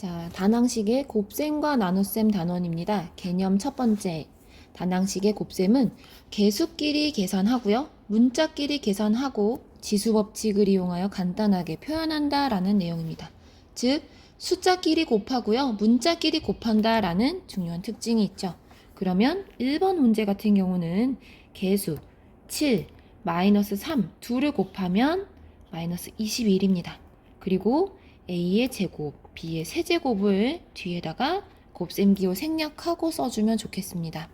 자, 단항식의 곱셈과 나눗셈 단원입니다. 개념 첫 번째. 단항식의 곱셈은 개수끼리 계산하고요. 문자끼리 계산하고 지수 법칙을 이용하여 간단하게 표현한다라는 내용입니다. 즉, 숫자끼리 곱하고요. 문자끼리 곱한다라는 중요한 특징이 있죠. 그러면 1번 문제 같은 경우는 개수 7, 마이너스 3, 둘을 곱하면 마이너스 21입니다. 그리고 A의 제곱, B의 세제곱을 뒤에다가 곱셈기호 생략하고 써주면 좋겠습니다.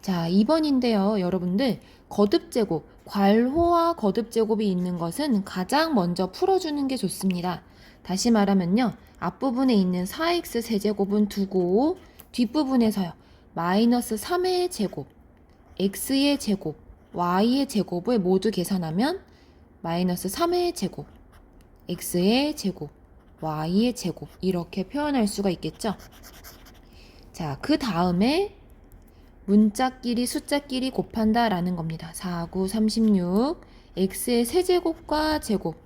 자, 2번인데요. 여러분들, 거듭제곱, 괄호와 거듭제곱이 있는 것은 가장 먼저 풀어주는 게 좋습니다. 다시 말하면요. 앞부분에 있는 4x 세제곱은 두고 뒷부분에서요. 마이너스 3의 제곱, x의 제곱, y의 제곱을 모두 계산하면 마이너스 3의 제곱, x의 제곱, y의 제곱 이렇게 표현할 수가 있겠죠. 자, 그 다음에 문자끼리 숫자끼리 곱한다 라는 겁니다. 4, 9, 36 x의 세제곱과 제곱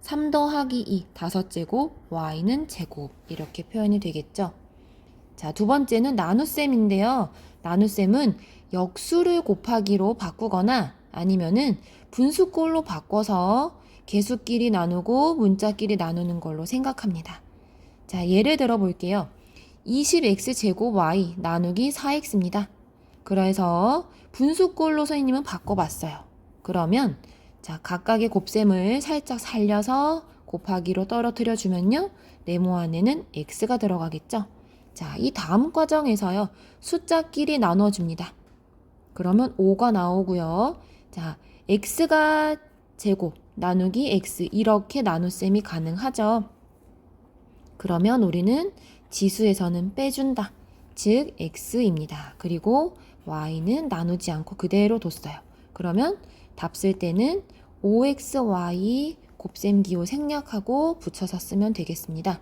3 더하기 2 다섯제곱 y는 제곱 이렇게 표현이 되겠죠. 자, 두 번째는 나눗셈인데요. 나눗셈은 역수를 곱하기로 바꾸거나 아니면은 분수꼴로 바꿔서 개수끼리 나누고 문자끼리 나누는 걸로 생각합니다. 자, 예를 들어 볼게요. 20x 제곱 y 나누기 4x입니다. 그래서 분수꼴로 선생님은 바꿔봤어요. 그러면 자, 각각의 곱셈을 살짝 살려서 곱하기로 떨어뜨려 주면요. 네모 안에는 x가 들어가겠죠. 자, 이 다음 과정에서요. 숫자끼리 나눠 줍니다. 그러면 5가 나오고요. 자, x가 제곱 나누기 x 이렇게 나눗셈이 가능하죠. 그러면 우리는 지수에서는 빼준다. 즉 x입니다. 그리고 y는 나누지 않고 그대로 뒀어요. 그러면 답 쓸 때는 5xy 곱셈 기호 생략하고 붙여서 쓰면 되겠습니다.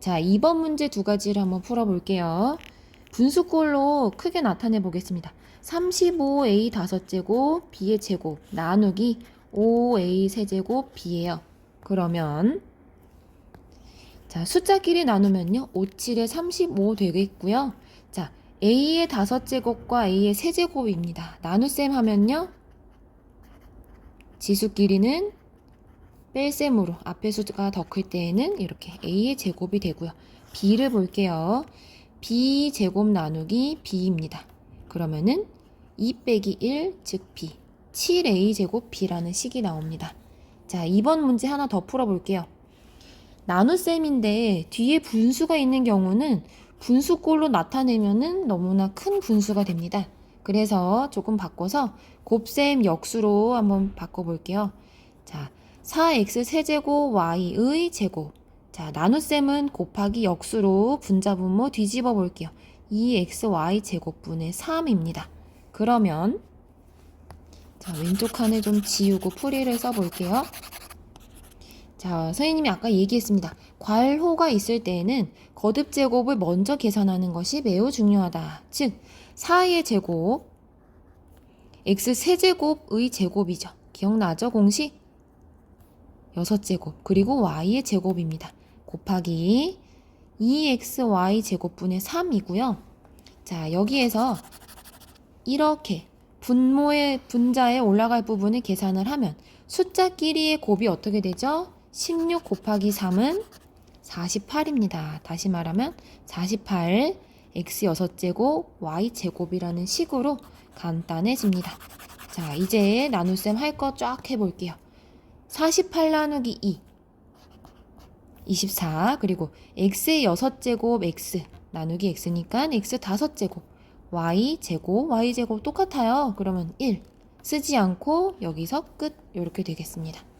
자, 2번 문제 두 가지를 한번 풀어볼게요. 분수꼴로 크게 나타내 보겠습니다. 35a 다섯 제곱 b의 제곱 나누기 5a 세제곱 b예요. 그러면 자 숫자끼리 나누면요 5, 7에 35 되겠고요. 자 a의 다섯 제곱과 a의 세제곱입니다. 나눗셈 하면요 지수끼리는 뺄셈으로 앞에 수가 더 클 때에는 이렇게 a의 제곱이 되고요. b를 볼게요. b 제곱 나누기 b입니다. 그러면은 2 빼기 1, 즉 b. 7a 제곱 b라는 식이 나옵니다. 자, 2번 문제 하나 더 풀어볼게요. 나눗셈인데 뒤에 분수가 있는 경우는 분수꼴로 나타내면은 너무나 큰 분수가 됩니다. 그래서 조금 바꿔서 곱셈 역수로 한번 바꿔볼게요. 자, 4x 세제곱 y의 제곱. 자, 나눗셈은 곱하기 역수로 분자분모 뒤집어 볼게요. 2xy 제곱분의 3입니다. 그러면 자, 왼쪽 칸을 좀 지우고 풀이를 써볼게요. 자, 선생님이 아까 얘기했습니다. 괄호가 있을 때에는 거듭 제곱을 먼저 계산하는 것이 매우 중요하다. 즉, 4의 제곱, x 세제곱의 제곱이죠. 기억나죠? 공식? 6제곱, 그리고 y의 제곱입니다. 곱하기 2xy 제곱분의 3이고요. 자, 여기에서 이렇게 분모의 분자에 올라갈 부분을 계산을 하면 숫자끼리의 곱이 어떻게 되죠? 16 곱하기 3은 48입니다. 다시 말하면 48 x 6제곱 y 제곱이라는 식으로 간단해집니다. 자, 이제 나눗셈 할 거 쫙 해볼게요. 48 나누기 2 24 그리고 x의 6제곱 x 나누기 x니까 x 5제곱 y 제곱 y 제곱 똑같아요. 그러면 1 쓰지 않고 여기서 끝 이렇게 되겠습니다.